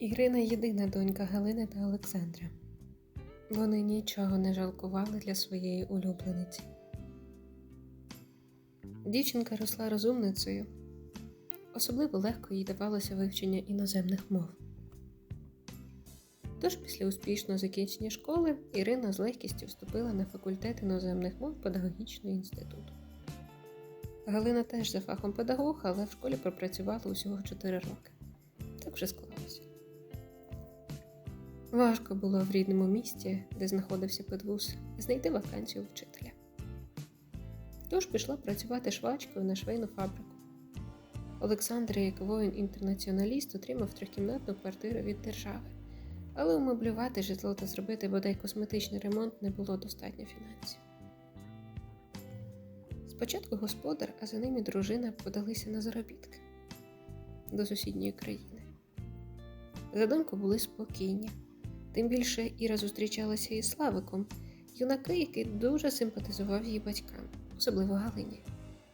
Ірина єдина донька Галини та Олександра. Вони нічого не жалкували для своєї улюблениці. Дівчинка росла розумницею, особливо легко їй давалося вивчення іноземних мов. Тож після успішного закінчення школи Ірина з легкістю вступила на факультет іноземних мов педагогічного інституту. Галина теж за фахом педагог, але в школі пропрацювала усього 4 роки. Так вже склалося. Важко було в рідному місті, де знаходився педвуз, знайти вакансію вчителя. Тож пішла працювати швачкою на швейну фабрику. Олександр, як воїн-інтернаціоналіст, отримав трьохкімнатну квартиру від держави, але умеблювати житло та зробити бодай косметичний ремонт не було достатньо фінансів. Спочатку господар, а за ним і дружина подалися на заробітки до сусідньої країни. Задумку були спокійні. Тим більше Іра зустрічалася із Славиком, юнаки, який дуже симпатизував її батькам, особливо Галині.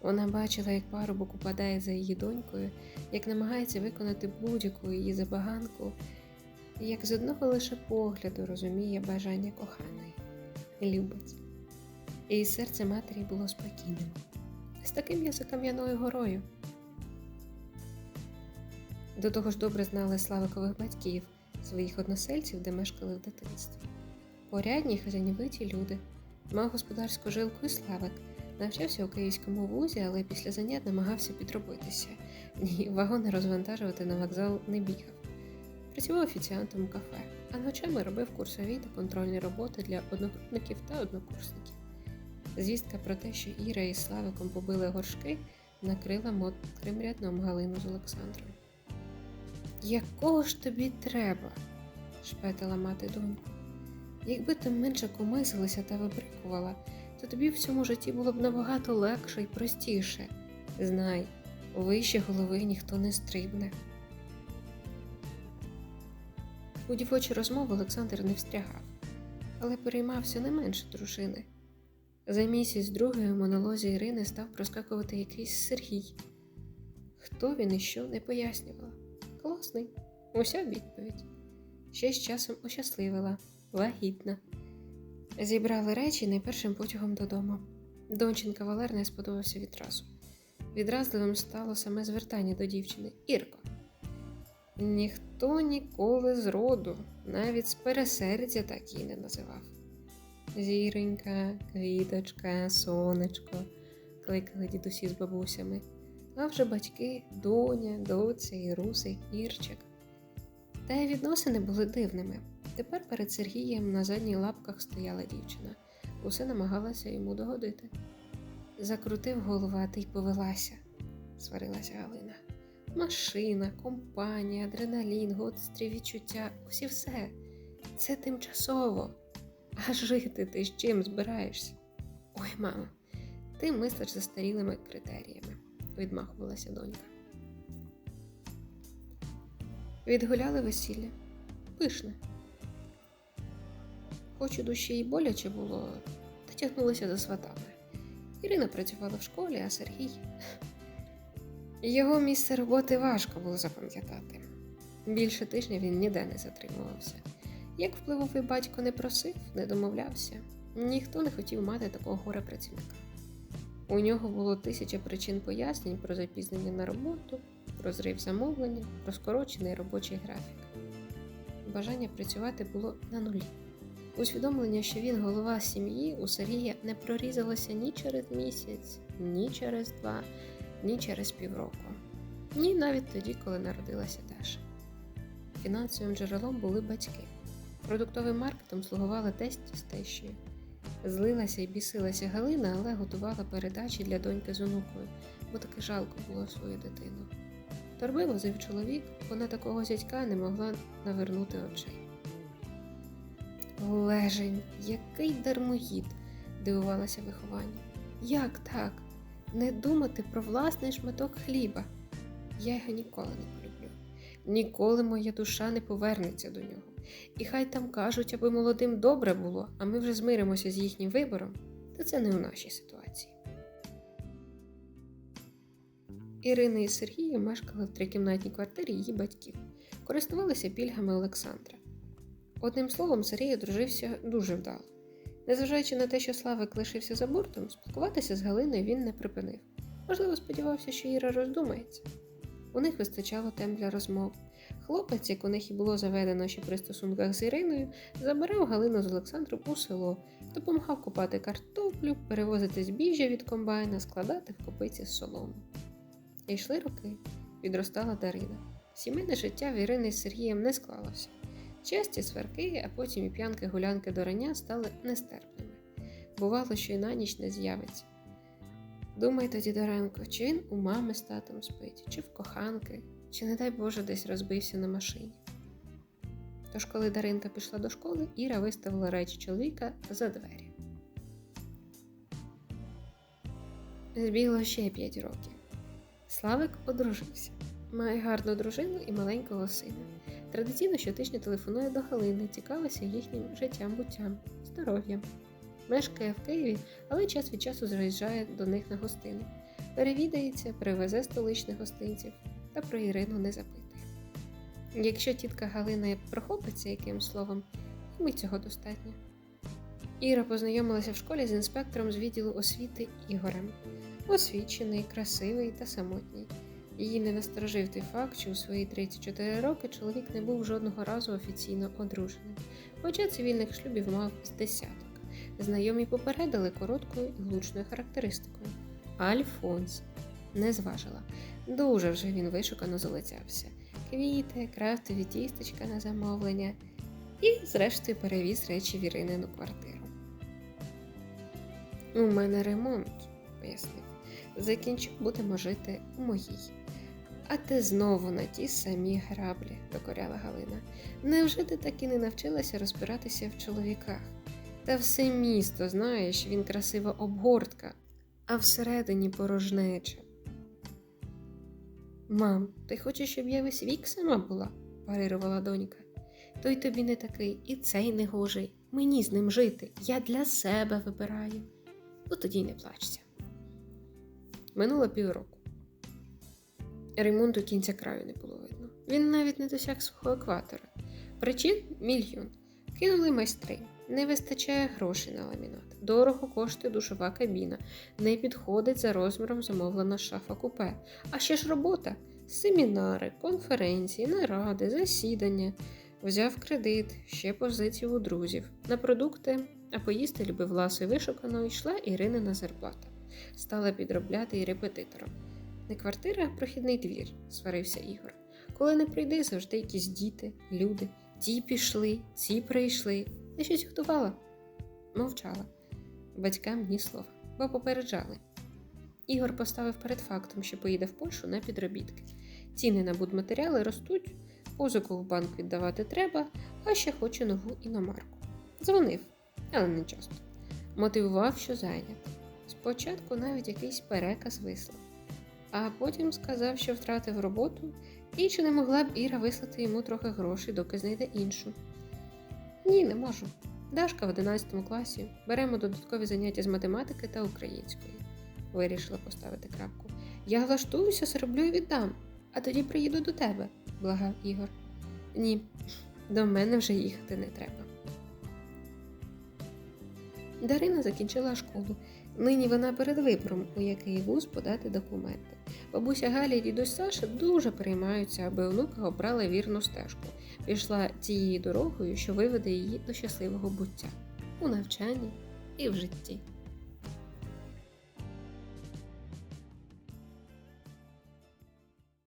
Вона бачила, як парубок упадає за її донькою, як намагається виконати будь-яку її забаганку, і як з одного лише погляду розуміє бажання коханої, любить. І серце матері було спокійним, з таким я за кам'яною горою. До того ж добре знали Славикових батьків, своїх односельців, де мешкали в дитинстві. Порядні хазяйновиті люди, мав господарську жилку і Славик, навчався у київському вузі, але після занять намагався підробитися. Ні, вагони розвантажувати на вокзал не бігав. Працював офіціантом у кафе, а ночами робив курсові та контрольні роботи для одногрупників та однокурсників. Звістка про те, що Іра із Славиком побили горшки, накрила моткрим рядном Галину з Олександром. Якого ж тобі треба? шпетила мати доньку. Якби ти менше комисилася та вибрикувала, то тобі в цьому житті було б набагато легше і простіше. Знай, вище голови ніхто не стрибне. У дівочі розмови Олександр не встрягав, але переймався не менше дружини. За місяць другої монолозі Ірини став проскакувати якийсь Сергій. Хто він і що не пояснювала. Класний, уся відповідь. Ще з часом ощасливила, вагітна. Зібрали речі найпершим потягом додому. Дончин кавалер не сподобався відразу. Відразливим стало саме звертання до дівчини Ірко. Ніхто ніколи з роду, навіть з пересердя так її не називав. Зіронька, квіточка, сонечко, кликали дідусі з бабусями, а вже батьки доня, доця, Ірусик, Ірчик. Та й відносини були дивними. Тепер перед Сергієм на задніх лапках стояла дівчина, усе намагалася йому догодити. Закрутив голова, ти й повелася, сварилася Галина. Машина, компанія, адреналін, гострі відчуття усі все. Це тимчасово. А жити ти з чим збираєшся? Ой, мамо, ти мислиш за старілими критеріями, відмахувалася донька. Відгуляли весілля. Пишне. Хоч у душі й боляче було, та тягнулися за сватами. Ірина працювала в школі, а Сергій. Його місце роботи важко було запам'ятати. Більше тижня він ніде не затримувався. Як впливовий батько не просив, не домовлявся, ніхто не хотів мати такого горе працівника. У нього було тисяча причин пояснень про запізнення на роботу, про зрив замовлення, про скорочений робочий графік. Бажання працювати було на нулі. Усвідомлення, що він голова сім'ї, у Сергія не прорізалося ні через місяць, ні через два, ні через півроку, ні навіть тоді, коли народилася Даша. Фінансовим джерелом були батьки. Продуктовим маркетом слугували тесті з тещою. Злилася і бісилася Галина, але готувала передачі для доньки з онукою, бо таки жалко було свою дитину. Торби возив чоловік, вона такого зятька не могла навернути очей. Лежень, який дармоїд, дивувалася виховання. Як так? Не думати про власний шматок хліба. Я його ніколи не полюблю. Ніколи моя душа не повернеться до нього. І хай там кажуть, аби молодим добре було, а ми вже змиримося з їхнім вибором, та це не у нашій ситуації. Ірина і Сергій мешкали в трикімнатній квартирі її батьків, користувалися пільгами Олександра. Одним словом, Сергій одружився дуже вдало. Незважаючи на те, що Славик лишився за бортом, спілкуватися з Галиною він не припинив. Можливо, сподівався, що Іра роздумається. У них вистачало тем для розмов. Хлопець, як у них і було заведено ще при стосунках з Іриною, забирав Галину з Олександром у село, допомагав купати картоплю, перевозити збіжжя від комбайна, складати в копиці з солому. І йшли роки, підростала Дарина. Сімейне життя в Ірини з Сергієм не склалося. Часті сварки, а потім і п'янки гулянки до рання стали нестерпними. Бувало, що й на ніч не з'явиться. Думай тоді, Даренко, чи він у мами з татом спить, чи в коханки, чи, не дай Боже, десь розбився на машині. Тож, коли Даринка пішла до школи, Іра виставила речі чоловіка за двері. Збігло ще п'ять років. Славик одружився. Має гарну дружину і маленького сина. Традиційно щотижня телефонує до Галини, цікавиться їхнім життям, буттям, здоров'ям. Мешкає в Києві, але час від часу заїжджає до них на гостину. Перевідається, привезе столичних гостинців та про Ірину не запитує. Якщо тітка Галина прохопиться яким словом, йому цього достатньо. Іра познайомилася в школі з інспектором з відділу освіти Ігорем. Освічений, красивий та самотній. Її не насторожив той факт, що у свої 34 роки чоловік не був жодного разу офіційно одруженим, хоча цивільних шлюбів мав з десяток. Знайомі попередили короткою і влучною характеристикою. Альфонс не зважила. Дуже вже він вишукано залицявся. Квіти, крафтові тістечка на замовлення і, зрештою, перевіз речі в Іринину квартиру. У мене ремонт, пояснив. Закінчу, будемо жити у моїй. А ти знову на ті самі граблі, докоряла Галина. Невже ти так і не навчилася розбиратися в чоловіках? Та все місто знає, що він красива обгортка, а всередині порожнеча. Мам, ти хочеш, щоб я весь вік сама була? парирувала донька. Той тобі не такий, і цей не гожий. Мені з ним жити. Я для себе вибираю. Ну тоді й не плачся. Минуло півроку. Ремонту кінця краю не було видно. Він навіть не досяг свого екватора. Причин мільйон. Кинули майстри. Не вистачає грошей на ламінат. Дорого коштує душова кабіна. Не підходить за розміром замовлена шафа купе. А ще ж робота: семінари, конференції, наради, засідання. Взяв кредит, ще позицію у друзів. На продукти, а поїсти любив ласо вишукано, йшла Іринина зарплата. Стала підробляти і репетитором. Не квартира, а прохідний двір, сварився Ігор. Коли не прийди, завжди якісь діти, люди. Ті пішли, ці прийшли. Я щось готувала. Мовчала. Батькам ні слова, бо попереджали. Ігор поставив перед фактом, що поїде в Польщу на підробітки. Ціни на будматеріали ростуть, позику в банк віддавати треба, а ще хоче нову іномарку. Дзвонив, але не часто. Мотивував, що зайнятий. Спочатку навіть якийсь переказ вислав, а потім сказав, що втратив роботу і чи не могла б Іра вислати йому трохи грошей, доки знайде іншу. Ні, не можу. Дашка в 11 класі. Беремо додаткові заняття з математики та української. Вирішила поставити крапку. Я влаштуюся, зроблю і віддам, а тоді приїду до тебе, благав Ігор. Ні, до мене вже їхати не треба. Дарина закінчила школу. Нині вона перед вибором, у який вуз подати документи. Бабуся Галя і дідусь Саша дуже переймаються, аби онука обрала вірну стежку, пішла тією дорогою, що виведе її до щасливого буття у навчанні і в житті.